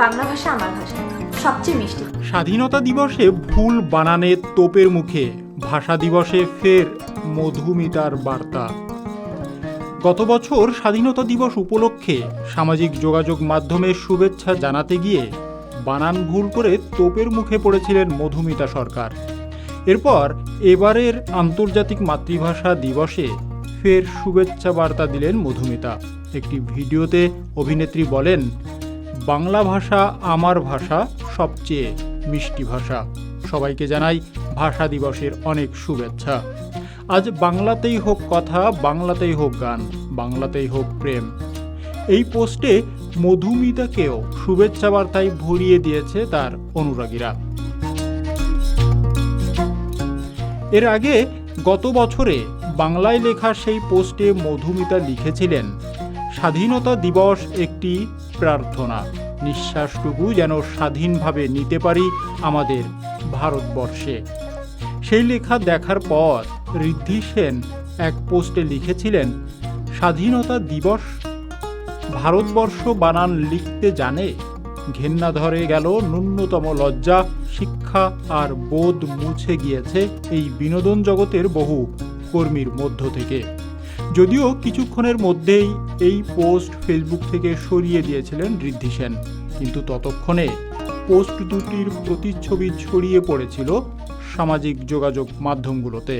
বাংলা ভাষা আমার ভাষা। সবচেয়ে মিষ্টি। স্বাধীনতা দিবসে ভুল বানানে তোপের মুখে, ভাষা দিবসে ফের মধুমিতার বার্তা। গত বছর স্বাধীনতা দিবস উপলক্ষে সামাজিক যোগাযোগ মাধ্যমে শুভেচ্ছা জানাতে গিয়ে বানান ভুল করে তোপের মুখে পড়েছিলেন মধুমিতা সরকার। এরপর এবারের আন্তর্জাতিক মাতৃভাষা দিবসে ফের শুভেচ্ছা বার্তা দিলেন মধুমিতা। একটি ভিডিওতে অভিনেত্রী বলেন বাংলা ভাষা আমার ভাষা, সবচেয়ে মিষ্টি ভাষা। সবাইকে জানাই ভাষা দিবসের অনেক শুভেচ্ছা। আজ বাংলাতেই হোক কথা, বাংলাতেই হোক গান, বাংলাতেই হোক প্রেম। এই পোস্টে মধুমিতাকেও শুভেচ্ছা বার্তায় ভরিয়ে দিয়েছে তার অনুরাগীরা। এর আগে গত বছরে বাংলায় লেখা সেই পোস্টে মধুমিতা লিখেছিলেন স্বাধীনতা দিবস একটি প্রার্থনা। নিঃশ্বাসটুকু যেন স্বাধীনভাবে নিতে পারি আমাদের ভারতবর্ষে। সেই লেখা দেখার পর ঋদ্ধি সেন এক পোস্টে লিখেছিলেন, স্বাধীনতা দিবস ভারতবর্ষ বানান লিখতে জানে, ঘেন্না ধরে গেল ন্যূনতম লজ্জা, শিক্ষা আর বোধ মুছে গিয়েছে এই বিনোদন জগতের বহু কর্মীর মধ্য থেকে। যদিও কিছুক্ষণের মধ্যেই এই পোস্ট ফেসবুক থেকে সরিয়ে দিয়েছিলেন ঋদ্ধি সেন। কিন্তু ততক্ষণে পোস্ট দুটির প্রতিচ্ছবি ছড়িয়ে পড়েছিল সামাজিক যোগাযোগ মাধ্যমগুলোতে।